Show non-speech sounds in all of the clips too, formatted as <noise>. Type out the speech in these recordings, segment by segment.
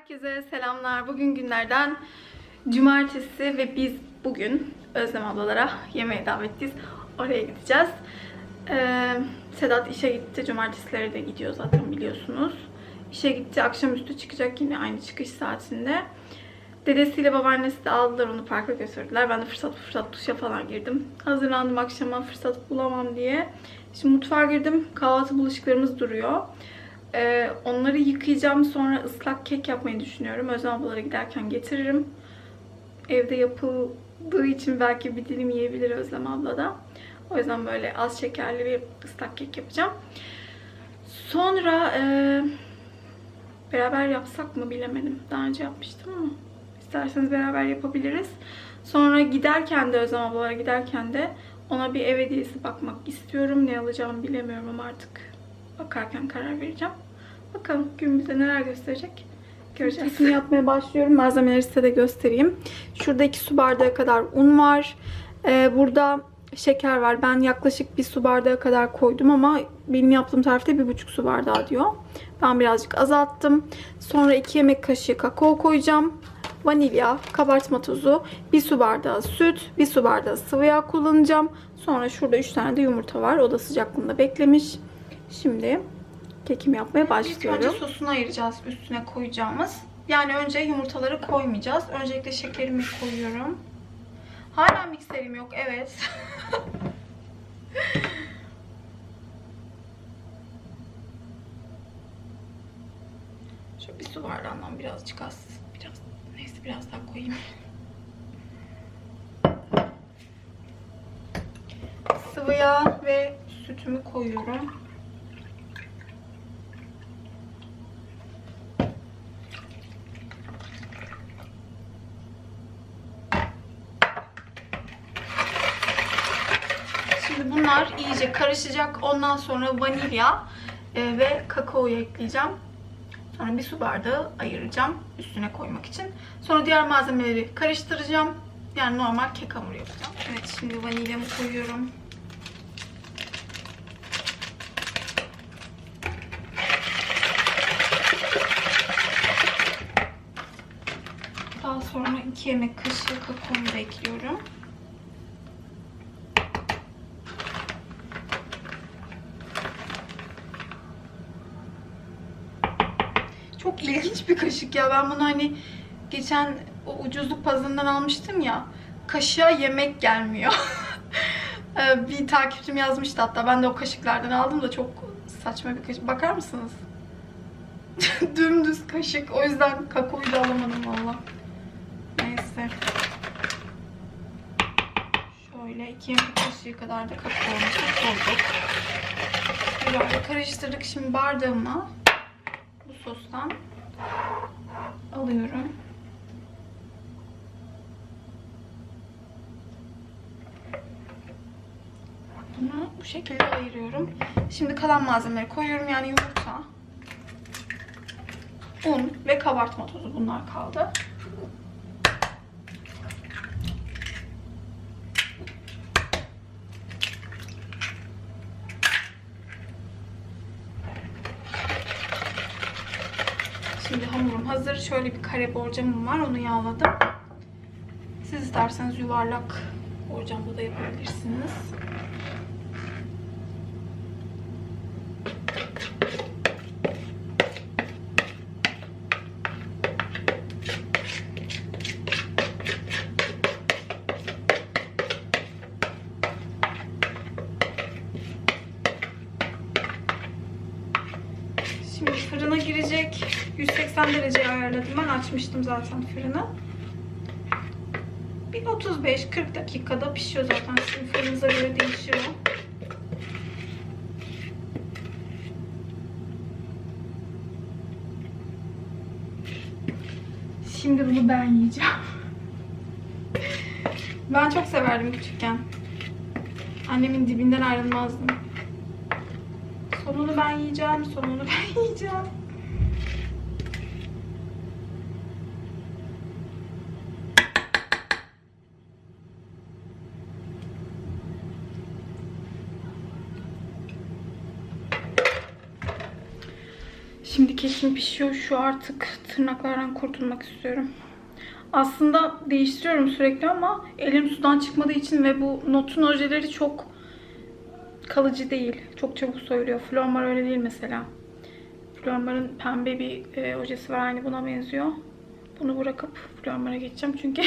Herkese selamlar. Bugün günlerden cumartesi ve biz bugün Özlem ablalara yemeğe davetliyiz. Oraya gideceğiz. Ee, Sedat işe gitti. Cumartesileri de gidiyor zaten biliyorsunuz. İşe gitti. Akşamüstü çıkacak yine aynı çıkış saatinde. Dedesiyle babaannesi de aldılar onu parka götürdüler. Ben de fırsat fırsat duşa falan girdim. Hazırlandım akşama fırsat bulamam diye. Şimdi mutfağa girdim. Kahvaltı bulaşıklarımız duruyor. Ee, onları yıkayacağım. Sonra ıslak kek yapmayı düşünüyorum. Özlem ablalara giderken getiririm. Evde yapıldığı için belki bir dilim yiyebilir Özlem abla da. O yüzden böyle az şekerli bir ıslak kek yapacağım. Sonra e, beraber yapsak mı bilemedim. Daha önce yapmıştım ama isterseniz beraber yapabiliriz. Sonra giderken de Özlem ablalara giderken de ona bir ev hediyesi bakmak istiyorum. Ne alacağımı bilemiyorum ama artık bakarken karar vereceğim. Bakalım gün bize neler gösterecek. Göreceğiz. Kekimi yapmaya başlıyorum. Malzemeleri size de göstereyim. Şurada 2 su bardağı kadar un var. Ee, burada şeker var. Ben yaklaşık bir su bardağı kadar koydum ama benim yaptığım tarifte bir buçuk su bardağı diyor. Ben birazcık azalttım. Sonra 2 yemek kaşığı kakao koyacağım. Vanilya, kabartma tozu, bir su bardağı süt, bir su bardağı sıvı yağ kullanacağım. Sonra şurada 3 tane de yumurta var. O da sıcaklığında beklemiş. Şimdi kekimi yapmaya başlıyorum. İlk önce sosunu ayıracağız üstüne koyacağımız. Yani önce yumurtaları koymayacağız. Öncelikle şekerimi koyuyorum. Hala mikserim yok. Evet. <laughs> Şöyle bir su bardağından birazcık az. Biraz, neyse biraz daha koyayım. Sıvı yağ ve sütümü koyuyorum. Şimdi bunlar iyice karışacak. Ondan sonra vanilya e, ve kakaoyu ekleyeceğim. Sonra bir su bardağı ayıracağım üstüne koymak için. Sonra diğer malzemeleri karıştıracağım. Yani normal kek hamuru yapacağım. Evet şimdi vanilyamı koyuyorum. Daha sonra 2 yemek kaşığı kakaomu da ekliyorum. İlginç bir kaşık ya. Ben bunu hani geçen o ucuzluk pazarından almıştım ya. Kaşığa yemek gelmiyor. <laughs> Ee, bir takipçim yazmıştı hatta. Ben de o kaşıklardan aldım da çok saçma bir kaşık. Bakar mısınız? <laughs> Dümdüz kaşık. O yüzden kakaoyu da alamadım valla. Neyse. Şöyle iki yemek kaşığı kadar da kakaomuzu koyduk. Böyle karıştırdık. Şimdi bardağıma bu sostan alıyorum. Bunu bu şekilde ayırıyorum. Şimdi kalan malzemeleri koyuyorum. Yani yumurta, un ve kabartma tozu bunlar kaldı. Şimdi hamurum hazır. Şöyle bir kare borcamım var. Onu yağladım. Siz isterseniz yuvarlak borcamda da yapabilirsiniz. Şimdi fırına girecek. 180 dereceye ayarladım. Ben açmıştım zaten fırını. Bir 35-40 dakikada pişiyor zaten. Sizin fırınıza göre değişiyor. Şimdi bunu ben yiyeceğim. Ben çok severdim küçükken. Annemin dibinden ayrılmazdım. Sonunu ben yiyeceğim, sonunu ben <laughs> yiyeceğim. Şimdi kekim pişiyor. Şu artık tırnaklardan kurtulmak istiyorum. Aslında değiştiriyorum sürekli ama elim sudan çıkmadığı için ve bu notun ojeleri çok kalıcı değil. Çok çabuk soyuluyor. Flormar öyle değil mesela. Flormar'ın pembe bir e, ojesi var. Aynı buna benziyor. Bunu bırakıp Flormar'a geçeceğim çünkü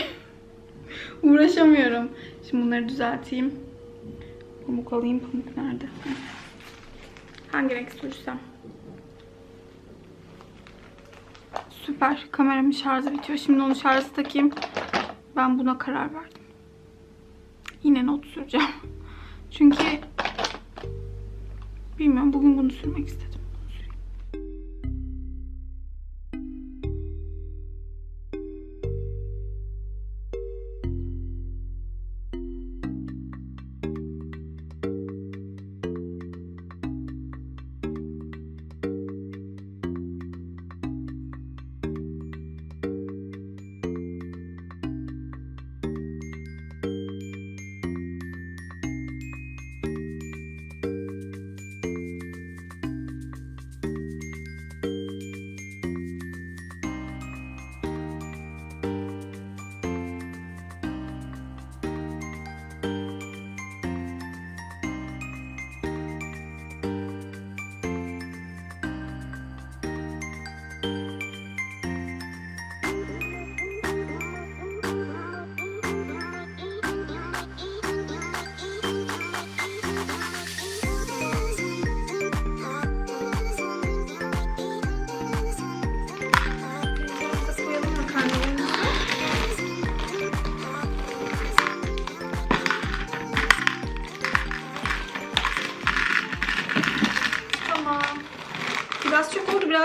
<laughs> uğraşamıyorum. Şimdi bunları düzelteyim. Pamuk alayım. Pamuk nerede? Hangi renk sürsem? Süper. Kameramın şarjı bitiyor. Şimdi onu şarjı takayım. Ben buna karar verdim. Yine not süreceğim. <laughs> Çünkü bilmiyorum bugün bunu sürmek istedim.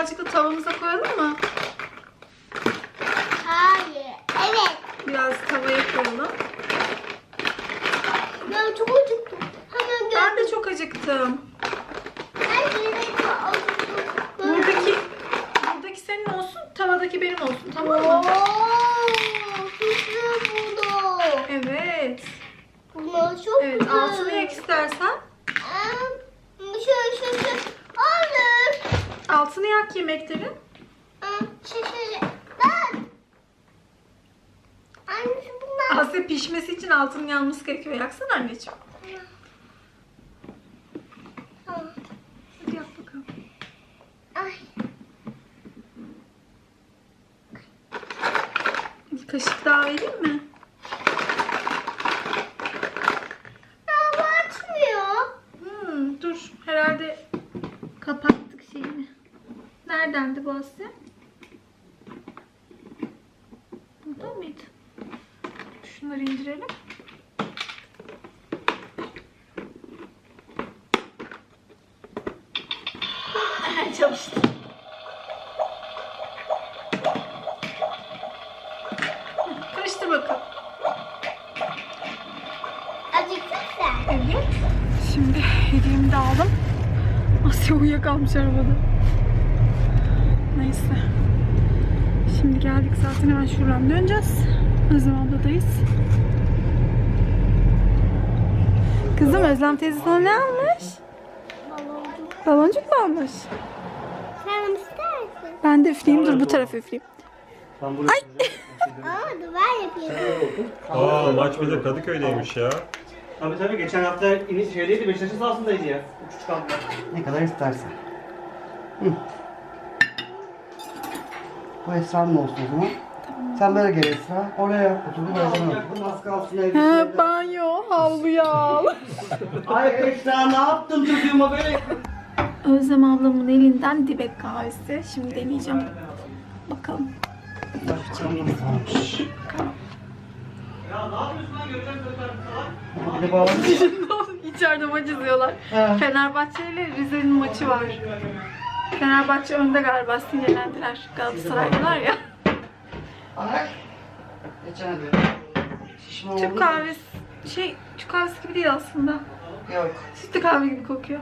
Birazcık da tavamıza koyalım mı? Hayır. Evet. Biraz tavaya koyalım. Ben çok acıktım. Hemen. Ben de çok acıktım. Ben yine. Buradaki buradaki senin olsun, tavadaki benim olsun. Tamam mı? Evet. Bunlar çok Evet, güzel. altını yak istersen. Em, Şöyle şöyle şöyle. Olur. Altını yak yemeklerin. Em, Şöyle şöyle. Ben. Anne bunlar. Asya pişmesi için altının yanması gerekiyor. Yaksana anneciğim. Tamam. Hadi yak bakalım. Ay. Bir kaşık daha vereyim mi? Neredendi bu Asya? Burada mıydı? Şunları indirelim. <laughs> Çalıştı. Karıştır bakalım. Acıktın sen. Evet. Şimdi hediyemi de aldım. Asya uyuyakalmış arabada. Neyse. Şimdi geldik zaten hemen şuradan döneceğiz. Özlem abladayız. Kızım Özlem teyze sana ne almış? Baloncuk. Baloncuk mu almış? Sen istersin. Ben de üfleyeyim. Dur bu tarafa üfleyeyim. Ben buraya Ay. Aa duvar yapayım. Aa maç bir de Kadıköy'deymiş ya. Tabii tabii geçen hafta iniş şeydeydi Beşiktaş'ın sahasındaydı ya. Uçuş kampı. Ne kadar istersen. Hı. Bu Esra'nın olsun o zaman. Sen böyle gel Esra. Oraya. Otur bu Esra'nın otur. Az kalsın evde. He, banyo, havluyu al. <laughs> Ay Esra ne yaptın çocuğuma böyle. Özlem ablamın elinden dibek kahvesi. Şimdi deneyeceğim. Bakalım. Bir de bağlı. <laughs> İçeride maç izliyorlar. Ha. Fenerbahçe ile Rize'nin maçı var. Fenerbahçe önde galiba sinirlendiler. Galatasaraylılar ya. Ay. Geçen. Şişman Türk kahvesi şey Türk kahvesi gibi değil aslında. Yok. Sütlü kahve gibi kokuyor.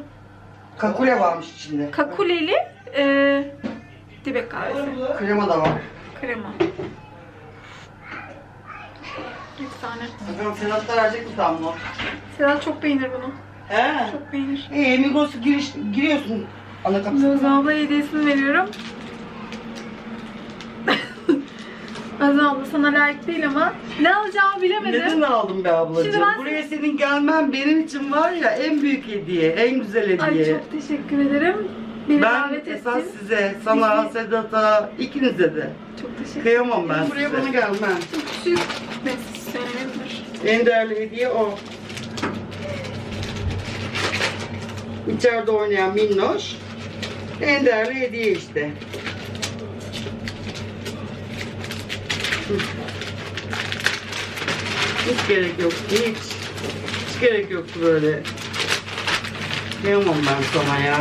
Kakule varmış içinde. Kakuleli e, dibek kahvesi. Krema da var. Krema. Efsane. Bakalım Sedat da verecek mi tam not? Sedat çok beğenir bunu. He. Çok beğenir. İyi Migros'a giriş, giriyorsun. Özlem abla hediyesini veriyorum. <laughs> Özlem abla sana layık değil ama ne alacağımı bilemedim. Neden aldın be ablacığım? Şimdi ben- Buraya senin gelmen benim için var ya en büyük hediye, en güzel Ay hediye. çok teşekkür ederim. Beni ben davet esas ettin. size, sana, Sedat'a, ikinize de. Çok teşekkür Kıyamam ben ederim. Buraya bana gelmen. Küçük. Neyse söylenebilir. En değerli hediye o. İçeride oynayan minnoş. En değerli hediye işte. Hiç gerek yoktu hiç. Hiç gerek yoktu böyle. Kıyamam ben sana ya.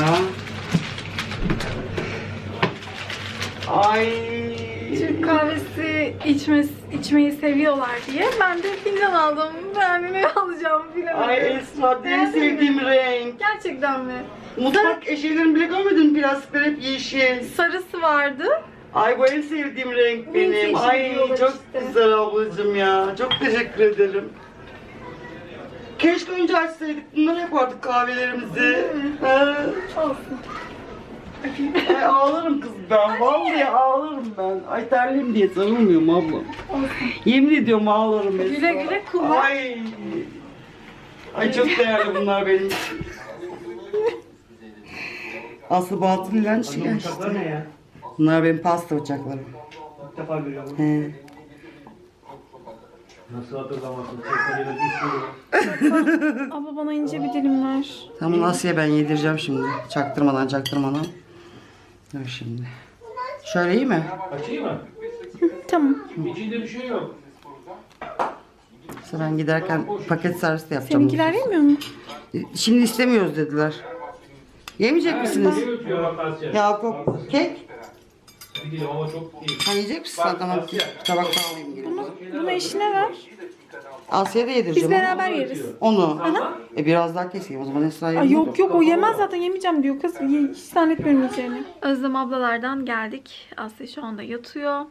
Ay. Türk kahvesi içmesi, içmeyi seviyorlar diye ben de fincan aldım. Yani ne alacağımı bilemedim. Ay Esra en sevdiğim renk. Gerçekten mi? Mutfak eşyalarını bile görmedin mi? Plastikler hep yeşil. Sarısı vardı. Ay bu en sevdiğim renk Benim Ay çok güzel ablacığım ya. Çok teşekkür ederim. Keşke önce açsaydık. Bunları yapardık kahvelerimizi. Ha. Olsun. Ay ağlarım kız ben. Vallahi ağlarım ben. Ay terliyim diye sarılmıyorum abla. Yemin ediyorum ağlarım Esra. Güle güle kullan. Ay. Ay çok değerli bunlar benim için. Aslı batıl ilan Anne bu bıçaklar ne ya? Bunlar benim pasta bıçaklarım. İlk defa görüyorum. He. Nasıl hatırlamazsın? Çekmecede bir sürü. <laughs> Abla bana ince bir dilim ver. Tamam Aslı'ya ben yedireceğim şimdi. Çaktırmadan çaktırmadan. Dur şimdi. Şöyle iyi mi? Açayım mı? Tamam. İçinde bir şey yok. İşte ben giderken paket servis de yapacağım. Seninkiler yemiyor mu? Şimdi istemiyoruz dediler. Yemeyecek misiniz? Asya? Yakup, kek? Sen yiyecek misin? Sen tamam. Tabak daha alayım. gelin. Bunu eşine ver. Asya'ya da Biz yedireceğim. beraber yeriz. Onu. E biraz daha keseyim o zaman Esra'ya. Ay yok yok o yemez zaten yemeyeceğim diyor kız. Ye, hiç zannetmiyorum yiyeceğini. Özlem ablalardan geldik. Aslı şu anda yatıyor.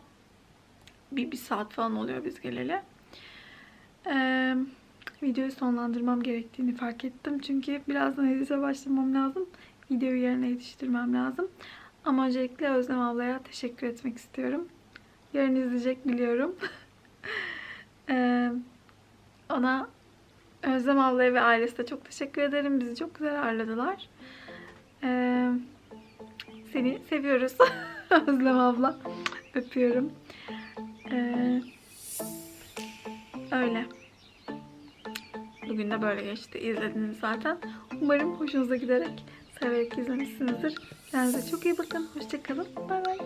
Bir, bir saat falan oluyor biz geleli. Ee, videoyu sonlandırmam gerektiğini fark ettim. Çünkü birazdan edite başlamam lazım. Videoyu yerine yetiştirmem lazım. Ama öncelikle Özlem ablaya teşekkür etmek istiyorum. Yarın izleyecek biliyorum. <laughs> Ee, ona Özlem ablaya ve ailesine çok teşekkür ederim. Bizi çok güzel ağırladılar. Ee, seni seviyoruz <laughs> Özlem abla. Öpüyorum. Ee, öyle. Bugün de böyle geçti. İzlediniz zaten. Umarım hoşunuza giderek severek izlemişsinizdir. Kendinize çok iyi bakın. Hoşçakalın. Bay bay.